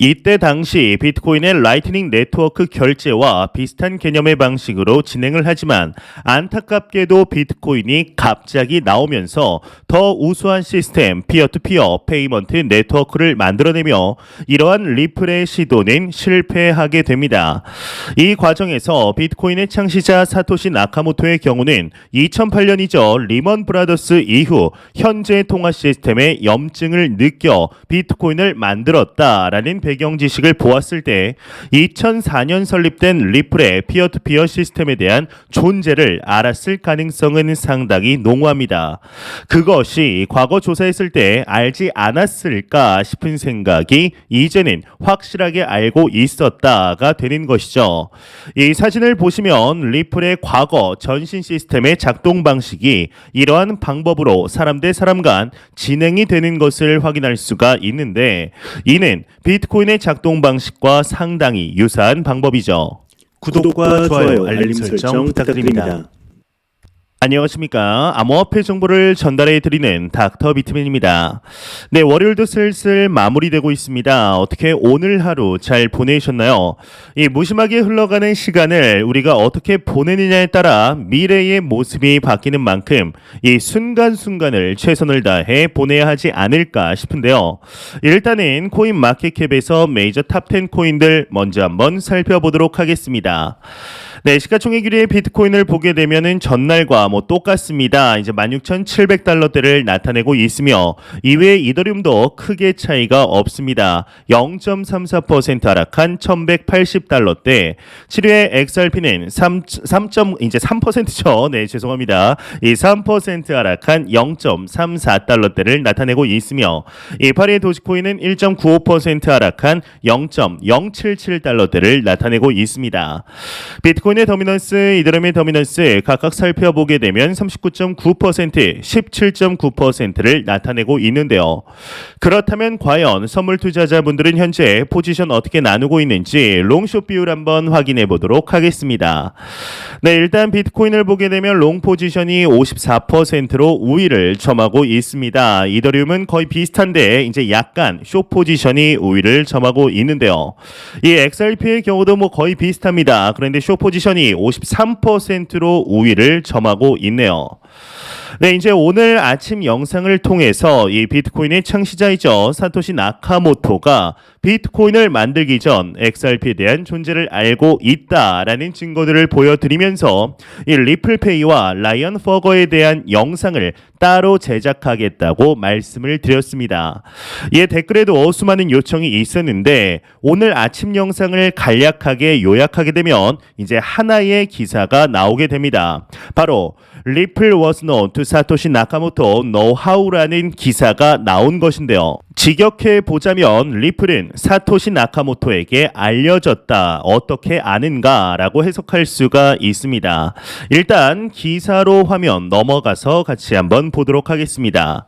이때 당시 비트코인의 라이트닝 네트워크 결제와 비슷한 개념의 방식으로 진행을 하지만 안타깝게도 비트코인이 갑자기 나오면서 더 우수한 시스템 피어투피어 페이먼트 네트워크를 만들어내며 이러한 리플의 시도는 실패하게 됩니다. 이 과정에서 비트코인의 창시자 사토시 나카모토의 경우는 2008년이죠. 리먼 브라더스 이후 현재 통화 시스템에 염증을 느껴 비트코인을 만들었다라는 배경 지식을 보았을 때 2004년 설립된 리플의 피어투피어 시스템에 대한 존재를 알았을 가능성은 상당히 농후합니다. 그것이 과거 조사했을 때 알지 않았을까 싶은 생각이 이제는 확실하게 알고 있었다가 되는 것이죠. 이 사진을 보시면 리플의 과거 전신 시스템의 작동 방식이 이러한 방법으로 사람 대 사람 간 진행이 되는 것을 확인할 수가 있는데 이는 비트코인 의 작동 방식과 상당히 유사한 방법이죠. 구독과 좋아요, 알림 설정 부탁드립니다. 안녕하십니까. 암호화폐 정보를 전달해 드리는 닥터 비트맨입니다. 네, 월요일도 슬슬 마무리되고 있습니다. 어떻게 오늘 하루 잘 보내셨나요? 이 무심하게 흘러가는 시간을 우리가 어떻게 보내느냐에 따라 미래의 모습이 바뀌는 만큼 이 순간순간을 최선을 다해 보내야 하지 않을까 싶은데요. 일단은 코인 마켓캡에서 메이저 탑10 코인들 먼저 한번 살펴보도록 하겠습니다. 네, 시가총액 1위의 비트코인을 보게 되면은 전날과 뭐 똑같습니다. 이제 16,700달러대를 나타내고 있으며 이외의 이더리움도 크게 차이가 없습니다. 0.34% 하락한 1,180달러대. 7위의 XRP는 3, 3. 이제 3%죠. 네, 죄송합니다. 이 3% 하락한 0.34달러대를 나타내고 있으며 이 8위의 도지코인은 1.95% 하락한 0.077달러대를 나타내고 있습니다. 비트코인 비트코인의 더미넌스, 이더리움의 더미넌스 각각 살펴보게 되면 39.9%, 17.9%를 나타내고 있는데요. 그렇다면 과연 선물 투자자분들은 현재 포지션 어떻게 나누고 있는지 롱숏 비율 한번 확인해 보도록 하겠습니다. 네, 일단 비트코인을 보게 되면 롱 포지션이 54%로 우위를 점하고 있습니다. 이더리움은 거의 비슷한데 이제 약간 숏 포지션이 우위를 점하고 있는데요. 이 XRP의 경우도 뭐 거의 비슷합니다. 그런데 숏 포지션 포지션이 53%로 우위를 점하고 있네요. 네, 이제 오늘 아침 영상을 통해서 이 비트코인의 창시자이죠. 사토시 나카모토가 비트코인을 만들기 전 XRP에 대한 존재를 알고 있다라는 증거들을 보여드리면서 이 리플페이와 라이언 퍼거에 대한 영상을 따로 제작하겠다고 말씀을 드렸습니다. 이 댓글에도 수많은 요청이 있었는데 오늘 아침 영상을 간략하게 요약하게 되면 이제 하나의 기사가 나오게 됩니다. 바로 리플 known to 사토시 나카모토 노하우라는 기사가 나온 것인데요. 직역해 보자면 리플은 사토시 나카모토에게 알려졌다. 어떻게 아는가 라고 해석할 수가 있습니다. 일단 기사로 화면 넘어가서 같이 한번 보도록 하겠습니다.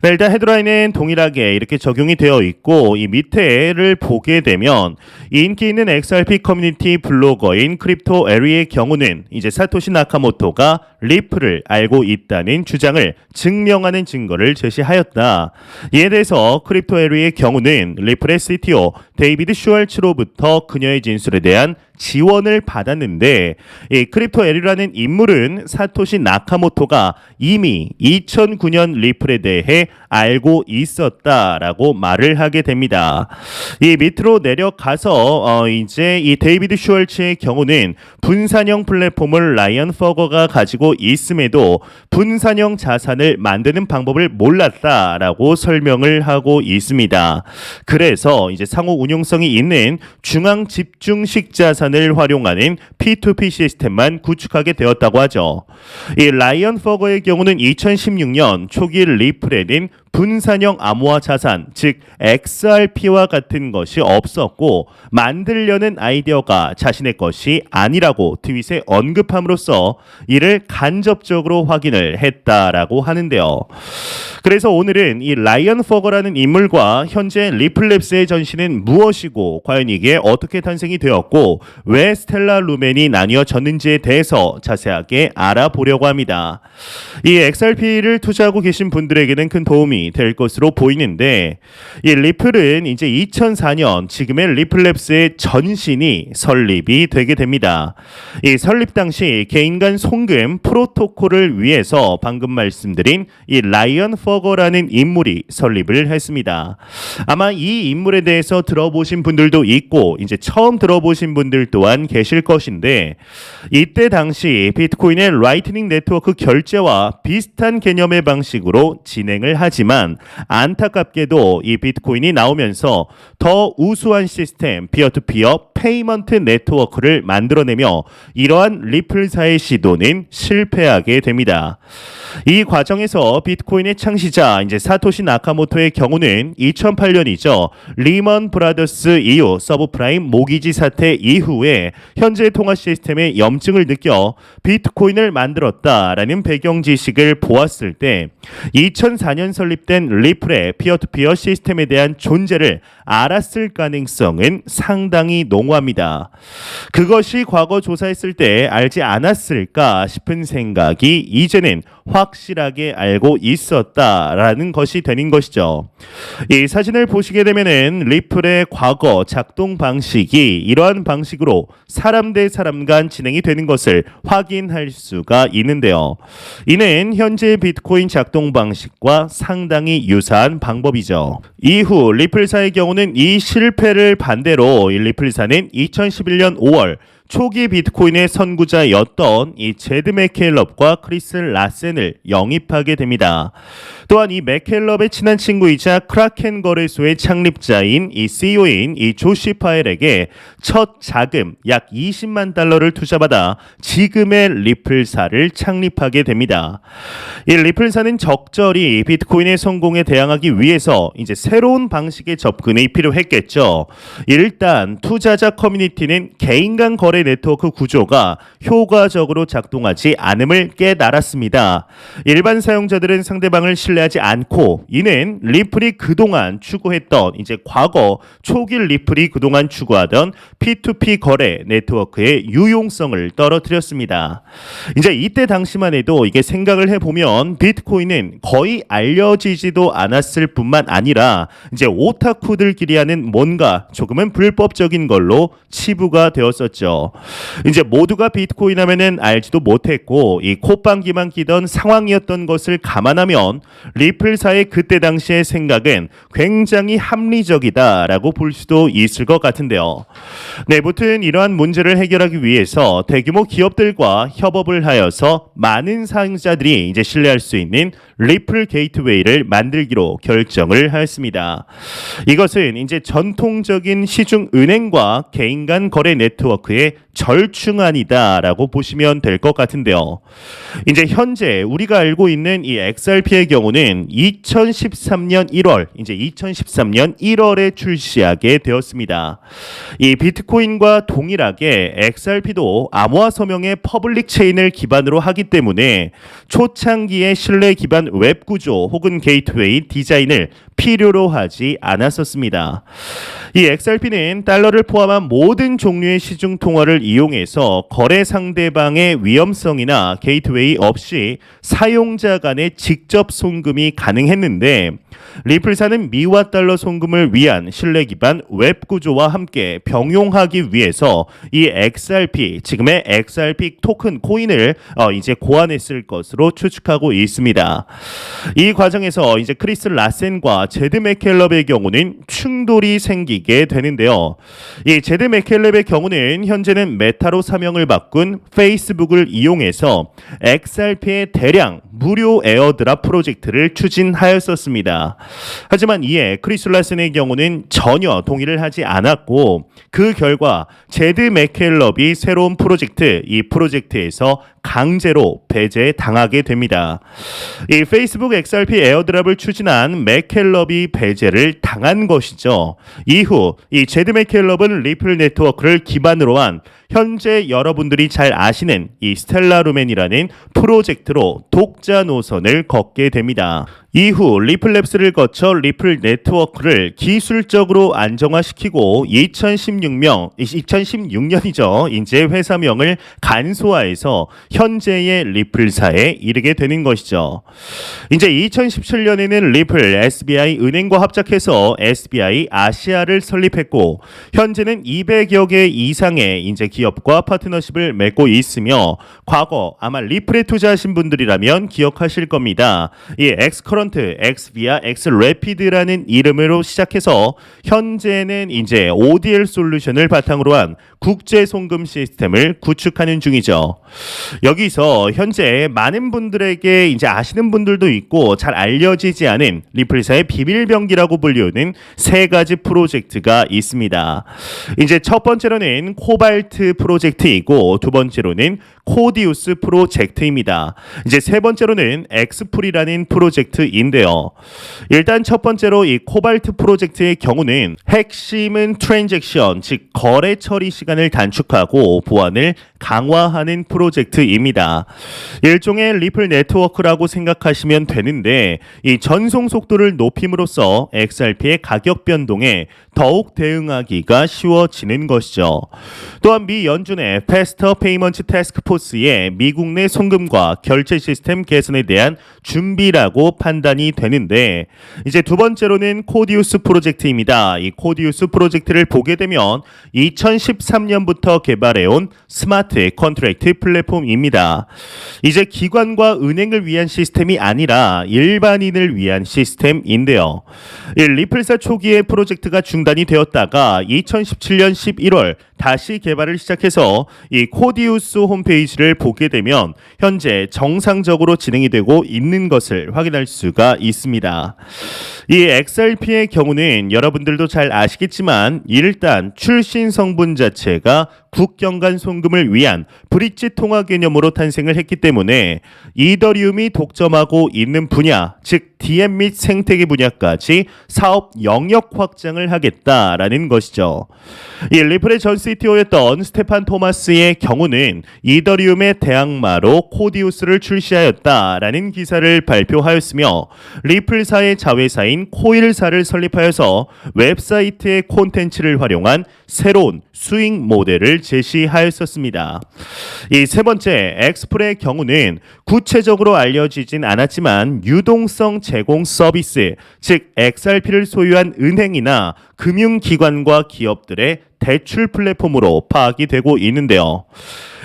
네, 일단 헤드라인은 동일하게 이렇게 적용이 되어 있고 이 밑에를 보게 되면 인기 있는 XRP 커뮤니티 블로거인 크립토 에리의 경우는 이제 사토시 나카모토가 리플을 알고 있다는 주장을 증명하는 증거를 제시하였다. 이에 대해서 크립토 에리의 경우는 리플의 CTO 데이비드 슈얼츠로부터 그녀의 진술에 대한 지원을 받았는데 이 크립토 에리라는 인물은 사토시 나카모토가 이미 2009년 리플에 대해 알고 있었다라고 말을 하게 됩니다. 이 밑으로 내려가서 어 이제 이 데이비드 슈얼츠의 경우는 분산형 플랫폼을 라이언 퍼거가 가지고 있음에도 분산형 자산을 만드는 방법을 몰랐다라고 설명을 하고 있습니다. 그래서 이제 상호 운용성이 있는 중앙 집중식 자산을 활용하는 P2P 시스템만 구축하게 되었다고 하죠. 이 라이언 퍼거의 경우는 2016년 초기 리플에는 분산형 암호화 자산, 즉 XRP와 같은 것이 없었고 만들려는 아이디어가 자신의 것이 아니라고 트윗에 언급함으로써 이를 간접적으로 확인을 했다라고 하는데요. 그래서 오늘은 이 라이언 퍼거라는 인물과 현재 리플랩스의 전신은 무엇이고 과연 이게 어떻게 탄생이 되었고 왜 스텔라 루멘이 나뉘어졌는지에 대해서 자세하게 알아보려고 합니다. 이 XRP를 투자하고 계신 분들에게는 큰 도움이 도움이 될 것으로 보이는데 이 리플은 이제 2004년 지금의 리플랩스의 전신이 설립이 되게 됩니다. 이 설립 당시 개인 간 송금 프로토콜을 위해서 방금 말씀드린 이 라이언 퍼거라는 인물이 설립을 했습니다. 아마 이 인물에 대해서 들어보신 분들도 있고 이제 처음 들어보신 분들 또한 계실 것인데 이때 당시 비트코인의 라이트닝 네트워크 결제와 비슷한 개념의 방식으로 진행을 하지만 안타깝게도 이 비트코인이 나오면서 더 우수한 시스템 피어투피어 페이먼트 네트워크를 만들어내며 이러한 리플사의 시도는 실패하게 됩니다. 이 과정에서 비트코인의 창시자 이제 사토시 나카모토의 경우는 2008년이죠. 리먼 브라더스 이후 서브프라임 모기지 사태 이후에 현재 통화 시스템의 염증을 느껴 비트코인을 만들었다라는 배경 지식을 보았을 때 2004년 설립 된 리플의 피어투피어 시스템에 대한 존재를 알았을 가능성은 상당히 농후합니다. 그것이 과거 조사했을 때 알지 않았을까 싶은 생각이 이제는 확실하게 알고 있었다라는 것이 되는 것이죠. 이 사진을 보시게 되면은 리플의 과거 작동 방식이 이러한 방식으로 사람 대 사람 간 진행이 되는 것을 확인할 수가 있는데요. 이는 현재 비트코인 작동 방식과 상당히 유사한 방법이죠. 이후 리플사의 경우는 이 실패를 반대로 이 리플사는 2011년 5월 초기 비트코인의 선구자였던 이 제드 맥켈럽과 크리스 라센을 영입하게 됩니다. 또한 이 맥켈럽의 친한 친구이자 크라켄 거래소의 창립자인 이 CEO인 이 조시 파엘에게 첫 자금 약 20만 달러를 투자받아 지금의 리플사를 창립하게 됩니다. 이 리플사는 적절히 비트코인의 성공에 대항하기 위해서 이제 새로운 방식의 접근이 필요했겠죠. 일단 투자자 커뮤니티는 개인 간 거래 네트워크 구조가 효과적으로 작동하지 않음을 깨달았습니다. 일반 사용자들은 상대방을 신뢰 하지 않고 이는 리플이 그동안 추구했던 이제 과거 초기 리플이 그동안 추구하던 P2P 거래 네트워크의 유용성을 떨어뜨렸습니다. 이제 이때 당시만 해도 이게 생각을 해보면 비트코인은 거의 알려지지도 않았을 뿐만 아니라 이제 오타쿠들끼리 하는 뭔가 조금은 불법적인 걸로 치부가 되었었죠. 이제 모두가 비트코인 하면은 알지도 못했고 이 콧방귀만 끼던 상황이었던 것을 감안하면 리플사의 그때 당시의 생각은 굉장히 합리적이다라고 볼 수도 있을 것 같은데요. 네, 무튼 이러한 문제를 해결하기 위해서 대규모 기업들과 협업을 하여서 많은 사용자들이 이제 신뢰할 수 있는 리플 게이트웨이를 만들기로 결정을 하였습니다. 이것은 이제 전통적인 시중 은행과 개인 간 거래 네트워크의 절충안이다라고 보시면 될 것 같은데요. 이제 현재 우리가 알고 있는 이 XRP의 경우는 2013년 1월, 이제 2013년 1월에 출시하게 되었습니다. 이 비트코인과 동일하게 XRP도 암호화 서명의 퍼블릭 체인을 기반으로 하기 때문에 초창기의 신뢰 기반 웹 구조 혹은 게이트웨이 디자인을 필요로 하지 않았었습니다. 이 XRP는 달러를 포함한 모든 종류의 시중 통화를 이용해서 거래 상대방의 위험성이나 게이트웨이 없이 사용자 간의 직접 송금이 가능했는데 리플사는 미화 달러 송금을 위한 신뢰 기반 웹 구조와 함께 병용하기 위해서 이 XRP 지금의 XRP 토큰 코인을 어, 이제 고안했을 것으로 추측하고 있습니다. 이 과정에서 이제 크리스 라센과 제드 맥켈럽의 경우는 충돌이 생기게 되는데요. 이 제드 맥켈럽의 경우는 현재는 메타로 사명을 바꾼 페이스북을 이용해서 XRP의 대량 무료 에어드랍 프로젝트를 추진하였었습니다. 하지만 이에 크리스 라슨의 경우는 전혀 동의를 하지 않았고 그 결과 제드 맥켈럽이 새로운 프로젝트 이 프로젝트에서 강제로 배제 당하게 됩니다. 이 페이스북 XRP 에어드랍을 추진한 맥켈럽이 배제를 당한 것이죠. 이후 이 제드 맥켈럽은 리플 네트워크를 기반으로 한 현재 여러분들이 잘 아시는 이 스텔라루멘이라는 프로젝트로 독자 노선을 걷게 됩니다. 이후 리플랩스를 거쳐 리플 네트워크를 기술적으로 안정화시키고 2016년 2016년이죠. 이제 회사명을 간소화해서 현재의 리플사에 이르게 되는 것이죠. 이제 2017년에는 리플 SBI 은행과 합작해서 SBI 아시아를 설립했고 현재는 200여 개 이상의 이제 기업과 파트너십을 맺고 있으며 과거 아마 리플에 투자하신 분들이라면 기억하실 겁니다. 이 엑스커런트, 엑스비아, 엑스래피드라는 이름으로 시작해서 현재는 이제 ODL 솔루션을 바탕으로 한 국제 송금 시스템을 구축하는 중이죠. 여기서 현재 많은 분들에게 이제 아시는 분들도 있고 잘 알려지지 않은 리플사의 비밀병기라고 불리우는 세 가지 프로젝트가 있습니다. 이제 첫 번째로는 코발트 프로젝트이고 두 번째로는 코디우스 프로젝트입니다. 이제 세 번째로는 엑스풀이라는 프로젝트인데요. 일단 첫 번째로 이 코발트 프로젝트의 경우는 핵심은 트랜잭션 즉 거래 처리 시간을 단축하고 보안을 강화하는 프로젝트입니다. 일종의 리플 네트워크라고 생각하시면 되는데 이 전송 속도를 높임으로써 XRP의 가격 변동에 더욱 대응하기가 쉬워지는 것이죠. 또한 미 연준의 패스터 페이먼트 태스크 포스의 미국 내 송금과 결제 시스템 개선에 대한 준비라고 판단이 되는데 이제 두 번째로는 코디우스 프로젝트입니다. 이 코디우스 프로젝트를 보게 되면 2013년부터 개발해온 스마트 컨트랙트 플랫폼입니다. 이제 기관과 은행을 위한 시스템이 아니라 일반인을 위한 시스템인데요. 이 리플사 초기에 프로젝트가 중단이 되었다가 2017년 11월 다시 개발을 시작해서 이 코디우스 홈페이지를 보게 되면 현재 정상적으로 진행이 되고 있는 것을 확인할 수가 있습니다. 이 XRP의 경우는 여러분들도 잘 아시겠지만 일단 출신 성분 자체가 국경 간 송금을 위한 브릿지 통화 개념으로 탄생을 했기 때문에 이더리움이 독점하고 있는 분야, 즉 DM 및 생태계 분야까지 사업 영역 확장을 하겠다라는 것이죠. 이 리플의 전 CTO였던 스테판 토마스의 경우는 이더리움의 대항마로 코디우스를 출시하였다라는 기사를 발표하였으며 리플사의 자회사인 코일사를 설립하여서 웹사이트의 콘텐츠를 활용한 새로운 수익 모델을 제시하였었습니다. 이 세 번째 엑스플의 경우는 구체적으로 알려지진 않았지만 유동성 제공 서비스, 즉 XRP를 소유한 은행이나 금융기관과 기업들의 대출 플랫폼으로 파악이 되고 있는데요.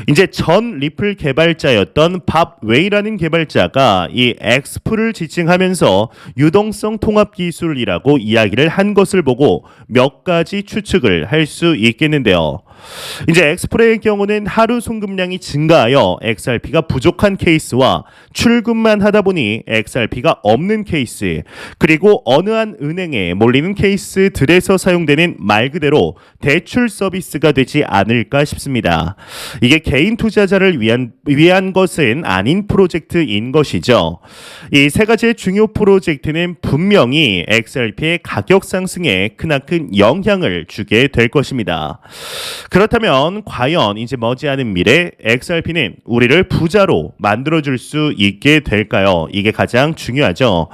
이제 전 리플 개발자였던 밥 웨이라는 개발자가 이 엑스프를 지칭하면서 유동성 통합 기술이라고 이야기를 한 것을 보고 몇 가지 추측을 할 수 있겠는데요. 근 데. 이제 엑스프레의 경우는 하루 송금량이 증가하여 XRP가 부족한 케이스와 출금만 하다 보니 XRP가 없는 케이스 그리고 어느 한 은행에 몰리는 케이스들에서 사용되는 말 그대로 대출 서비스가 되지 않을까 싶습니다. 이게 개인 투자자를 위한 위한 것은 아닌 프로젝트인 것이죠. 이 세 가지의 중요 프로젝트는 분명히 XRP의 가격 상승에 크나큰 영향을 주게 될 것입니다. 그렇다면 과연 이제 머지않은 미래 XRP는 우리를 부자로 만들어줄 수 있게 될까요? 이게 가장 중요하죠.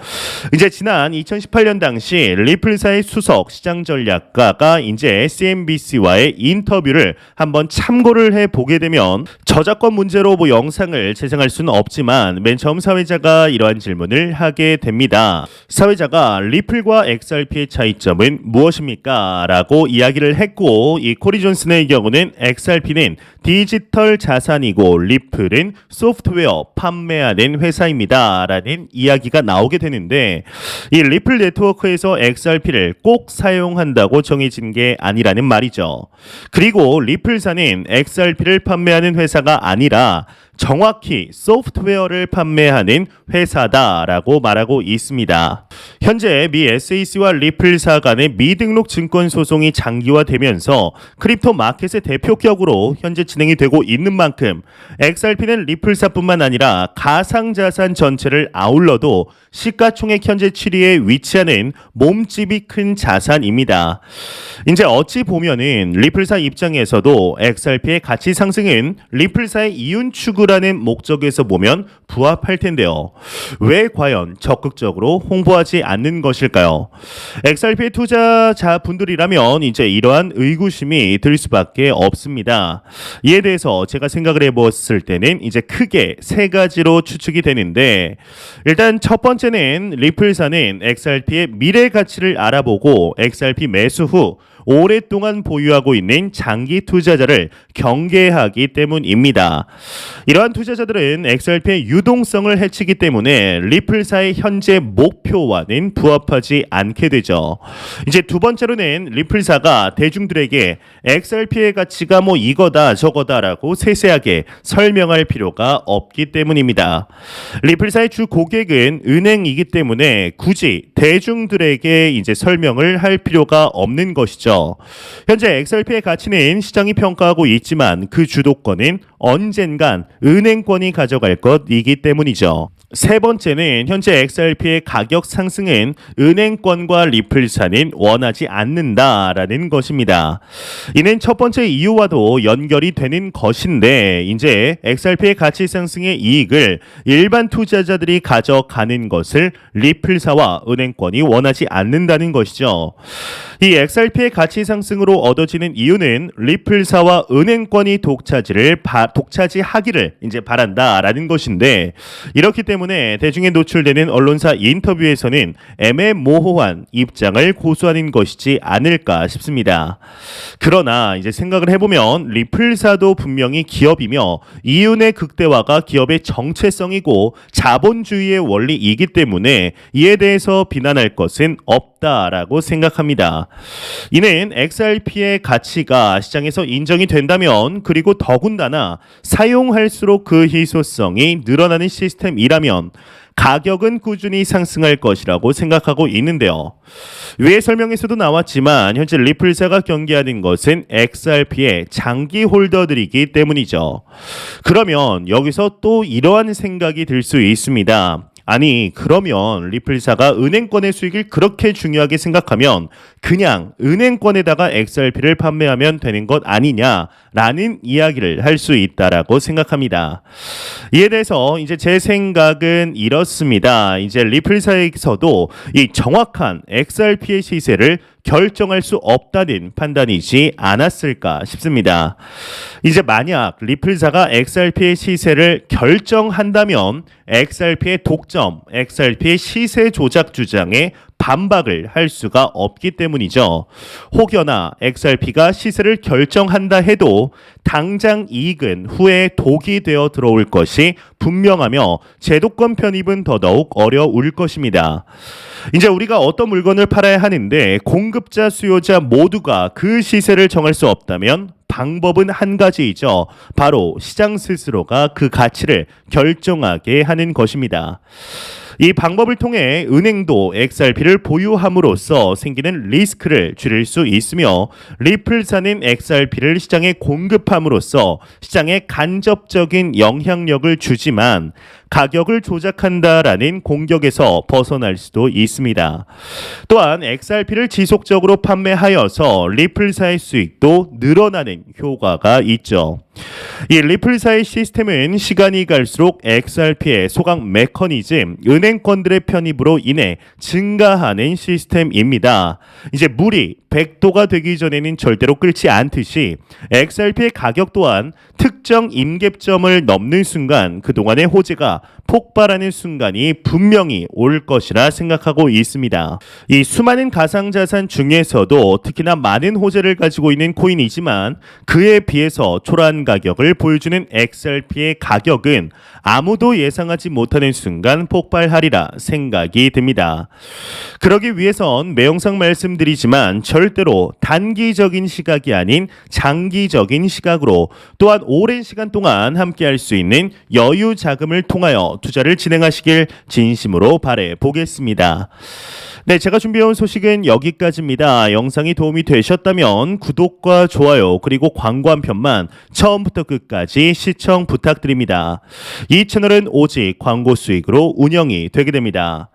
이제 지난 2018년 당시 리플사의 수석 시장 전략가가 이제 CNBC와의 인터뷰를 한번 참고를 해 보게 되면 저작권 문제로 뭐 영상을 재생할 수는 없지만 맨 처음 사회자가 이러한 질문을 하게 됩니다. 사회자가 리플과 XRP의 차이점은 무엇입니까? 라고 이야기를 했고 이 코리 존슨의 경우는 XRP는 디지털 자산이고 리플은 소프트웨어 판매하는 회사입니다. 라는 이야기가 나오게 되는데 이 리플 네트워크에서 XRP를 꼭 사용한다고 정해진 게 아니라는 말이죠. 그리고 리플사는 XRP를 판매하는 회사가 아니라 정확히 소프트웨어를 판매하는 회사다라고 말하고 있습니다. 현재 미 SEC와 리플사 간의 미등록 증권 소송이 장기화되면서 크립토 마켓의 대표격으로 현재 진행이 되고 있는 만큼 XRP는 리플사뿐만 아니라 가상자산 전체를 아울러도 시가총액 현재 7위에 위치하는 몸집이 큰 자산입니다. 이제 어찌 보면은 리플사 입장에서도 XRP의 가치 상승은 리플사의 이윤 추구 홍보라는 목적에서 보면 부합할 텐데요. 왜 과연 적극적으로 홍보하지 않는 것일까요? XRP 투자자 분들이라면 이제 이러한 의구심이 들 수밖에 없습니다. 이에 대해서 제가 생각을 해보았을 때는 이제 크게 세 가지로 추측이 되는데 일단 첫 번째는 리플사는 XRP의 미래 가치를 알아보고 XRP 매수 후 오랫동안 보유하고 있는 장기 투자자를 경계하기 때문입니다. 이러한 투자자들은 XRP의 유동성을 해치기 때문에 리플사의 현재 목표와는 부합하지 않게 되죠. 이제 두 번째로는 리플사가 대중들에게 XRP의 가치가 뭐 이거다 저거다라고 세세하게 설명할 필요가 없기 때문입니다. 리플사의 주 고객은 은행이기 때문에 굳이 대중들에게 이제 설명을 할 필요가 없는 것이죠. 현재 XRP의 가치는 시장이 평가하고 있지만 그 주도권은 언젠간 은행권이 가져갈 것이기 때문이죠. 세 번째는 현재 XRP의 가격 상승은 은행권과 리플사는 원하지 않는다라는 것입니다. 이는 첫 번째 이유와도 연결이 되는 것인데 이제 XRP의 가치 상승의 이익을 일반 투자자들이 가져가는 것을 리플사와 은행권이 원하지 않는다는 것이죠. 이 XRP의 가치 상승으로 얻어지는 이유는 리플사와 은행권이 독차지를 바, 독차지하기를 이제 바란다라는 것인데 이렇기 때문에 대중에 노출되는 언론사 인터뷰에서는 애매모호한 입장을 고수하는 것이지 않을까 싶습니다. 그러나 이제 생각을 해보면 리플사도 분명히 기업이며 이윤의 극대화가 기업의 정체성이고 자본주의의 원리이기 때문에 이에 대해서 비난할 것은 없다라고 생각합니다. 이는 XRP의 가치가 시장에서 인정이 된다면 그리고 더군다나 사용할수록 그 희소성이 늘어나는 시스템이라면 가격은 꾸준히 상승할 것이라고 생각하고 있는데요. 위에 설명에서도 나왔지만 현재 리플사가 경계하는 것은 XRP의 장기 홀더들이기 때문이죠. 그러면 여기서 또 이러한 생각이 들 수 있습니다. 아니 그러면 리플사가 은행권의 수익을 그렇게 중요하게 생각하면 그냥 은행권에다가 XRP를 판매하면 되는 것 아니냐라는 이야기를 할 수 있다라고 생각합니다. 이에 대해서 이제 제 생각은 이렇습니다. 이제 리플사에서도 이 정확한 XRP의 시세를 결정할 수 없다는 판단이지 않았을까 싶습니다. 이제 만약 리플사가 XRP의 시세를 결정한다면 XRP의 독점, XRP의 시세 조작 주장에 반박을 할 수가 없기 때문이죠. 혹여나 XRP가 시세를 결정한다 해도 당장 이익은 후에 독이 되어 들어올 것이 분명하며 제도권 편입은 더더욱 어려울 것입니다. 이제 우리가 어떤 물건을 팔아야 하는데 공급자, 수요자 모두가 그 시세를 정할 수 없다면 방법은 한 가지이죠. 바로 시장 스스로가 그 가치를 결정하게 하는 것입니다. 이 방법을 통해 은행도 XRP를 보유함으로써 생기는 리스크를 줄일 수 있으며 리플사는 XRP를 시장에 공급함으로써 시장에 간접적인 영향력을 주지만 가격을 조작한다라는 공격에서 벗어날 수도 있습니다. 또한 XRP를 지속적으로 판매하여서 리플사의 수익도 늘어나는 효과가 있죠. 이 리플사의 시스템은 시간이 갈수록 XRP의 소각 메커니즘, 은행 권들의 편입으로 인해 증가하는 시스템입니다. 이제 물이 100도가 되기 전에는 절대로 끓지 않듯이 XRP의 가격 또한 특정 임계점을 넘는 순간 그동안의 호재가 폭발하는 순간이 분명히 올 것이라 생각하고 있습니다. 이 수많은 가상자산 중에서도 특히나 많은 호재를 가지고 있는 코인이지만 그에 비해서 초라한 가격을 보여주는 XRP의 가격은 아무도 예상하지 못하는 순간 폭발하리라 생각이 듭니다. 그러기 위해선 매영상 말씀드리지만 절대로 단기적인 시각이 아닌 장기적인 시각으로 또한 오랜 시간 동안 함께 할 수 있는 여유 자금을 통하여 투자를 진행하시길 진심으로 바래 보겠습니다. 네, 제가 준비해온 소식은 여기까지입니다. 영상이 도움이 되셨다면 구독과 좋아요 그리고 광고 한 편만 처음부터 끝까지 시청 부탁드립니다. 이 채널은 오직 광고 수익으로 운영이 되게 됩니다.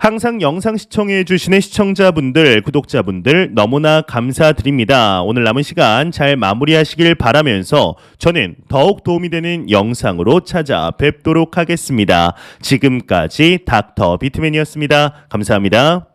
항상 영상 시청해 주시는 시청자분들, 구독자분들 너무나 감사드립니다. 오늘 남은 시간 잘 마무리하시길 바라면서 저는 더욱 도움이 되는 영상으로 찾아뵙도록 하겠습니다. 지금까지 닥터 비트맨이었습니다. 감사합니다.